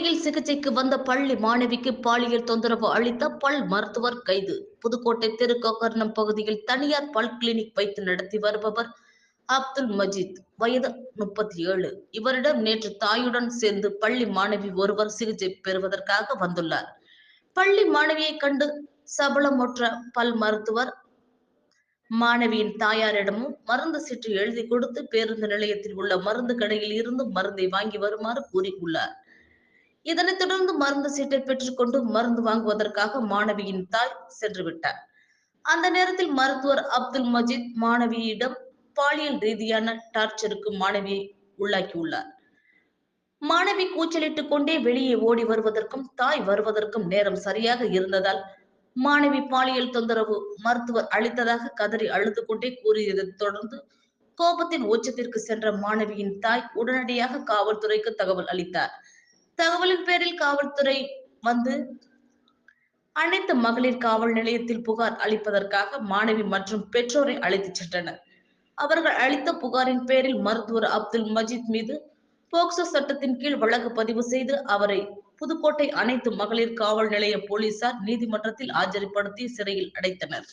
மருத்துவமனையில் சிகிச்சைக்கு வந்த பள்ளி மாணவிக்கு பாலியல் தொந்தரவு அளித்த பல் மருத்துவர் கைது. புதுக்கோட்டை திருக்கோகர்ணம் பகுதியில் தனியார் பல் கிளினிக் வைத்து நடத்தி வருபவர் அப்துல் மஜீத். வயது முப்பத்தி ஏழு. இவரிடம் நேற்று தாயுடன் சேர்ந்து பள்ளி மாணவி ஒருவர் சிகிச்சை பெறுவதற்காக வந்துள்ளார். பள்ளி மாணவியை கண்டு சபலமுற்ற பல் மருத்துவர் மாணவியின் தாயாரிடமும் மருந்து சீட்டு எழுதி கொடுத்து பேருந்து நிலையத்தில் உள்ள மருந்து கடையில் இருந்து மருந்தை வாங்கி வருமாறு கூறியுள்ளார். இதனைத் தொடர்ந்து மருந்து சீட்டை பெற்றுக்கொண்டு மருந்து வாங்குவதற்காக மாணவியின் தாய் சென்று விட்டார். அந்த நேரத்தில் மருத்துவர் அப்துல் மஜீத் மாணவியிடம் பாலியல் ரீதியான டார்ச்சருக்கு மாணவியை உள்ளாக்கியுள்ளார். மாணவி கூச்சலிட்டுக் கொண்டே வெளியே ஓடி வருவதற்கும் தாய் வருவதற்கும் நேரம் சரியாக இருந்ததால் மாணவி பாலியல் தொந்தரவு மருத்துவர் அளித்ததாக கதறி அழுது கொண்டே கூறியதைத் தொடர்ந்து கோபத்தின் உச்சத்திற்கு சென்ற மாணவியின் தாய் உடனடியாக காவல்துறைக்கு தகவல் அளித்தார். தகவலின் பேரில் காவல்துறை வந்து அனைத்து மகளிர் காவல் நிலையத்தில் புகார் அளிப்பதற்காக மாணவி மற்றும் பெற்றோரை அழைத்துச் சென்றனர். அவர்கள் அளித்த புகாரின் பேரில் மருத்துவர் அப்துல் மஜீத் மீது போக்சோ சட்டத்தின் கீழ் வழக்கு பதிவு செய்து அவரை புதுக்கோட்டை அனைத்து மகளிர் காவல் நிலைய போலீசார் நீதிமன்றத்தில் ஆஜர்படுத்தி சிறையில் அடைத்தனர்.